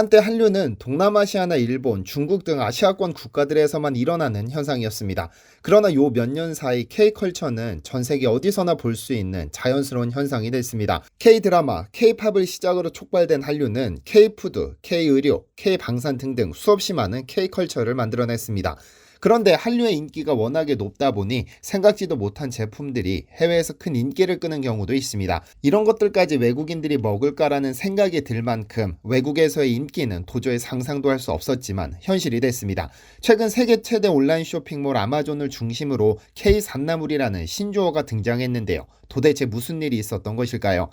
한때 한류는 동남아시아나 일본, 중국 등 아시아권 국가들에서만 일어나는 현상이었습니다. 그러나 요 몇 년 사이 K컬처는 전 세계 어디서나 볼 수 있는 자연스러운 현상이 됐습니다. K드라마, K팝을 시작으로 촉발된 한류는 K푸드, K의료, K방산 등등 수없이 많은 K컬처를 만들어냈습니다. 그런데 한류의 인기가 워낙에 높다 보니 생각지도 못한 제품들이 해외에서 큰 인기를 끄는 경우도 있습니다. 이런 것들까지 외국인들이 먹을까라는 생각이 들 만큼 외국에서의 인기는 도저히 상상도 할 수 없었지만 현실이 됐습니다. 최근 세계 최대 온라인 쇼핑몰 아마존을 중심으로 K 산나물이라는 신조어가 등장했는데요. 도대체 무슨 일이 있었던 것일까요?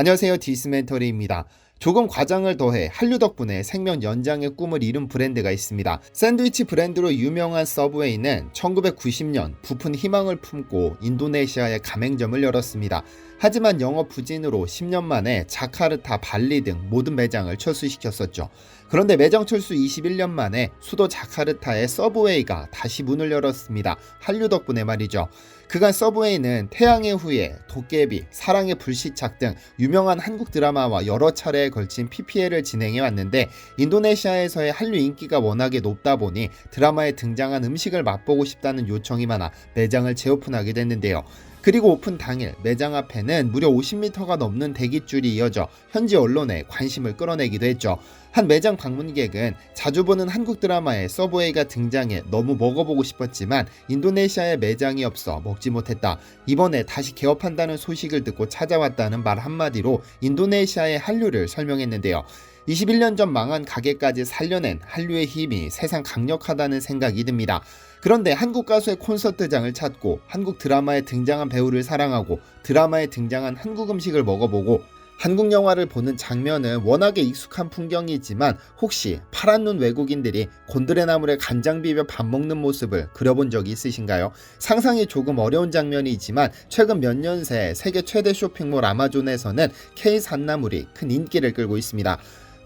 안녕하세요. 디스멘터리입니다. 조금 과장을 더해 한류 덕분에 생명 연장의 꿈을 이룬 브랜드가 있습니다. 샌드위치 브랜드로 유명한 서브웨이는 1990년 부푼 희망을 품고 인도네시아에 가맹점을 열었습니다. 하지만 영업 부진으로 10년 만에 자카르타, 발리 등 모든 매장을 철수시켰었죠. 그런데 매장 철수 21년 만에 수도 자카르타의 서브웨이가 다시 문을 열었습니다. 한류 덕분에 말이죠. 그간 서브웨이는 태양의 후예, 도깨비, 사랑의 불시착 등 유명한 한국 드라마와 여러 차례에 걸친 PPL을 진행해 왔는데 인도네시아에서의 한류 인기가 워낙에 높다 보니 드라마에 등장한 음식을 맛보고 싶다는 요청이 많아 매장을 재오픈하게 됐는데요. 그리고 오픈 당일 매장 앞에는 무려 50m가 넘는 대기줄이 이어져 현지 언론에 관심을 끌어내기도 했죠. 한 매장 방문객은 자주 보는 한국 드라마에 서브웨이가 등장해 너무 먹어보고 싶었지만 인도네시아에 매장이 없어 먹지 못했다. 이번에 다시 개업한다는 소식을 듣고 찾아왔다는 말 한마디로 인도네시아의 한류를 설명했는데요. 21년 전 망한 가게까지 살려낸 한류의 힘이 세상 강력하다는 생각이 듭니다. 그런데 한국 가수의 콘서트장을 찾고 한국 드라마에 등장한 배우를 사랑하고 드라마에 등장한 한국 음식을 먹어보고 한국 영화를 보는 장면은 워낙에 익숙한 풍경이지만 혹시 파란 눈 외국인들이 곤드레 나물에 간장 비벼 밥 먹는 모습을 그려본 적이 있으신가요? 상상이 조금 어려운 장면이지만 최근 몇 년 새 세계 최대 쇼핑몰 아마존에서는 K 산나물이 큰 인기를 끌고 있습니다.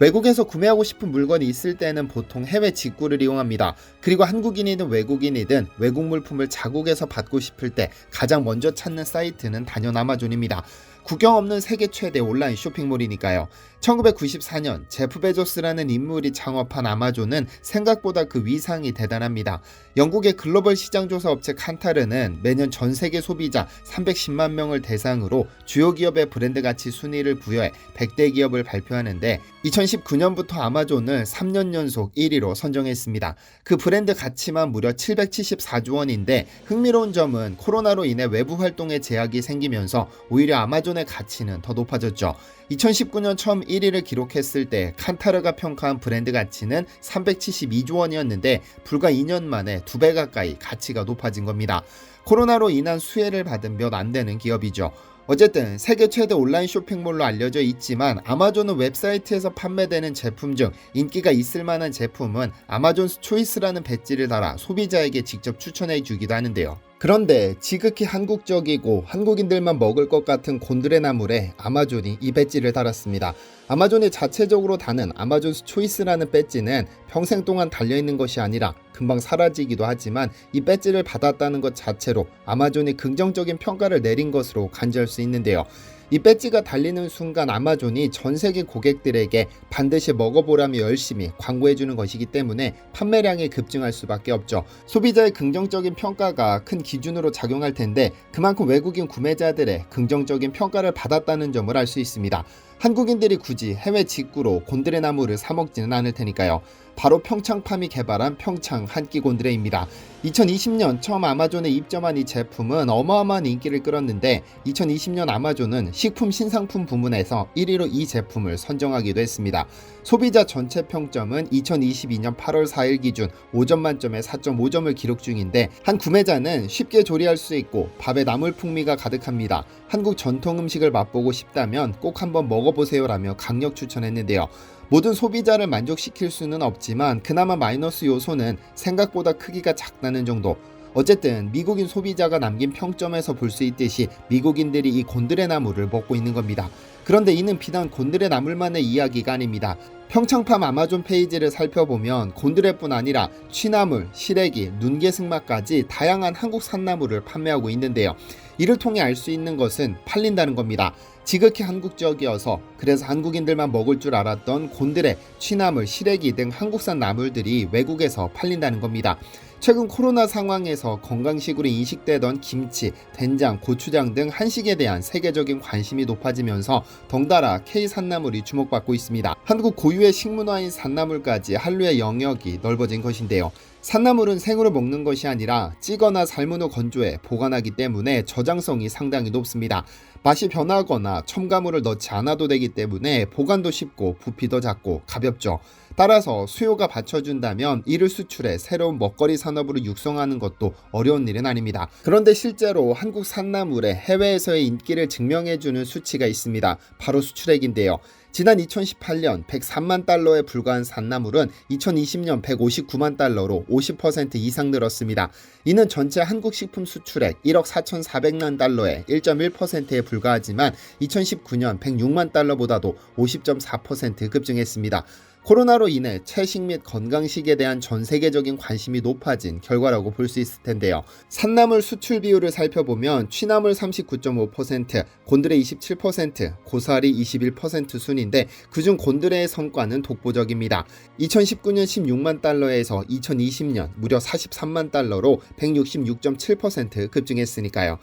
외국에서 구매하고 싶은 물건이 있을 때는 보통 해외 직구를 이용합니다. 그리고 한국인이든 외국인이든 외국 물품을 자국에서 받고 싶을 때 가장 먼저 찾는 사이트는 단연 아마존입니다. 국경 없는 세계 최대 온라인 쇼핑몰이니까요. 1994년 제프 베조스라는 인물이 창업한 아마존은 생각보다 그 위상이 대단합니다. 영국의 글로벌 시장 조사 업체 칸타르는 매년 전 세계 소비자 310만 명을 대상으로 주요 기업의 브랜드 가치 순위를 부여해 100대 기업을 발표하는데 2019년부터 아마존을 3년 연속 1위로 선정했습니다. 그 브랜드 가치만 무려 774조 원인데 흥미로운 점은 코로나로 인해 외부 활동에 제약이 생기면서 오히려 아마존 의 가치는 더 높아졌죠. 2019년 처음 1위를 기록했을 때 칸타르가 평가한 브랜드 가치는 372조 원이었는데 불과 2년 만에 두배 가까이 가치가 높아진 겁니다. 코로나로 인한 수혜를 받은 몇 안 되는 기업이죠. 어쨌든 세계 최대 온라인 쇼핑몰로 알려져 있지만 아마존은 웹사이트에서 판매되는 제품 중 인기가 있을 만한 제품은 아마존 초이스라는 배지를 달아 소비자에게 직접 추천해 주기도 하는데요. 그런데 지극히 한국적이고 한국인들만 먹을 것 같은 곤드레 나물에 아마존이 이 배지를 달았습니다. 아마존이 자체적으로 다는 아마존 초이스라는 배지는 평생 동안 달려있는 것이 아니라 금방 사라지기도 하지만 이 배지를 받았다는 것 자체로 아마존이 긍정적인 평가를 내린 것으로 간주할 수 있는데요. 이 배지가 달리는 순간 아마존이 전 세계 고객들에게 반드시 먹어보라며 열심히 광고해주는 것이기 때문에 판매량이 급증할 수밖에 없죠. 소비자의 긍정적인 평가가 큰 기준으로 작용할 텐데 그만큼 외국인 구매자들의 긍정적인 평가를 받았다는 점을 알 수 있습니다. 한국인들이 굳이 해외 직구로 곤드레 나무를 사 먹지는 않을 테니까요. 바로 평창팜이 개발한 평창 한끼 곤드레입니다. 2020년 처음 아마존에 입점한 이 제품은 어마어마한 인기를 끌었는데 2020년 아마존은 식품 신상품 부문에서 1위로 이 제품을 선정하기도 했습니다. 소비자 전체 평점은 2022년 8월 4일 기준 5점 만점에 4.5점을 기록 중인데 한 구매자는 쉽게 조리할 수 있고 밥에 나물 풍미가 가득합니다. 한국 전통 음식을 맛보고 싶다면 꼭 한번 먹어보세요라며 강력 추천했는데요. 모든 소비자를 만족시킬 수는 없지만 그나마 마이너스 요소는 생각보다 크기가 작다는 정도. 어쨌든 미국인 소비자가 남긴 평점에서 볼 수 있듯이 미국인들이 이 곤드레 나물을 먹고 있는 겁니다. 그런데 이는 비단 곤드레 나물만의 이야기가 아닙니다. 평창팜 아마존 페이지를 살펴보면 곤드레뿐 아니라 취나물, 시래기, 눈개승마까지 다양한 한국 산 나물을 판매하고 있는데요. 이를 통해 알 수 있는 것은 팔린다는 겁니다. 지극히 한국적이어서 그래서 한국인들만 먹을 줄 알았던 곤드레, 취나물, 시래기 등 한국산 나물들이 외국에서 팔린다는 겁니다. 최근 코로나 상황에서 건강식으로 인식되던 김치, 된장, 고추장 등 한식에 대한 세계적인 관심이 높아지면서 덩달아 K 산나물이 주목받고 있습니다. 한국 고유의 식문화인 산나물까지 한류의 영역이 넓어진 것인데요. 산나물은 생으로 먹는 것이 아니라 찌거나 삶은 후 건조해 보관하기 때문에 저장성이 상당히 높습니다. 맛이 변하거나 첨가물을 넣지 않아도 되기 때문에 보관도 쉽고 부피도 작고 가볍죠. 따라서 수요가 받쳐준다면 이를 수출해 새로운 먹거리 산업으로 육성하는 것도 어려운 일은 아닙니다. 그런데 실제로 한국 산나물의 해외에서의 인기를 증명해주는 수치가 있습니다. 바로 수출액인데요. 지난 2018년 103만 달러에 불과한 산나물은 2020년 159만 달러로 50% 이상 늘었습니다. 이는 전체 한국 식품 수출액 1억 4,400만 달러의 1.1%에 불과하지만 2019년 106만 달러보다도 50.4% 급증했습니다. 코로나로 인해 채식 및 건강식에 대한 전 세계적인 관심이 높아진 결과라고 볼 수 있을 텐데요. 산나물 수출 비율을 살펴보면 취나물 39.5%, 곤드레 27%, 고사리 21% 순인데 그중 곤드레의 성과는 독보적입니다. 2019년 16만 달러에서 2020년 무려 43만 달러로 166.7% 급증했으니까요.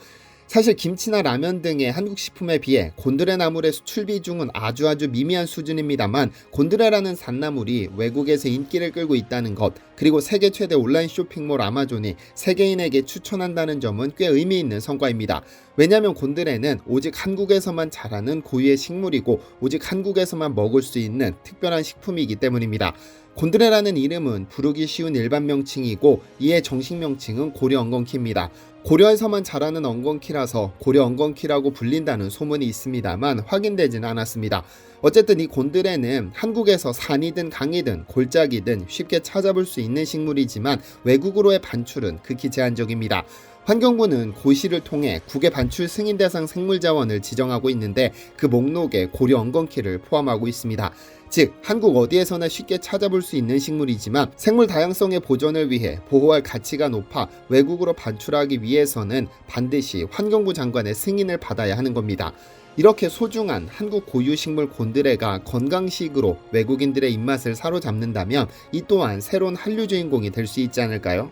사실 김치나 라면 등의 한국 식품에 비해 곤드레 나물의 수출 비중은 아주 아주 미미한 수준입니다만 곤드레라는 산나물이 외국에서 인기를 끌고 있다는 것 그리고 세계 최대 온라인 쇼핑몰 아마존이 세계인에게 추천한다는 점은 꽤 의미 있는 성과입니다. 왜냐하면 곤드레는 오직 한국에서만 자라는 고유의 식물이고 오직 한국에서만 먹을 수 있는 특별한 식품이기 때문입니다. 곤드레라는 이름은 부르기 쉬운 일반 명칭이고 이의 정식 명칭은 고려 엉겅키입니다. 고려에서만 자라는 엉겅키라서 고려 엉겅키라고 불린다는 소문이 있습니다만 확인되지는 않았습니다. 어쨌든 이 곤드레는 한국에서 산이든 강이든 골짜기든 쉽게 찾아볼 수 있는 식물이지만 외국으로의 반출은 극히 제한적입니다. 환경부는 고시를 통해 국외 반출 승인 대상 생물 자원을 지정하고 있는데 그 목록에 고려 엉겅키를 포함하고 있습니다. 즉 한국 어디에서나 쉽게 찾아볼 수 있는 식물이지만 생물 다양성의 보존을 위해 보호할 가치가 높아 외국으로 반출하기 위해서는 반드시 환경부 장관의 승인을 받아야 하는 겁니다. 이렇게 소중한 한국 고유 식물 곤드레가 건강식으로 외국인들의 입맛을 사로잡는다면 이 또한 새로운 한류 주인공이 될 수 있지 않을까요?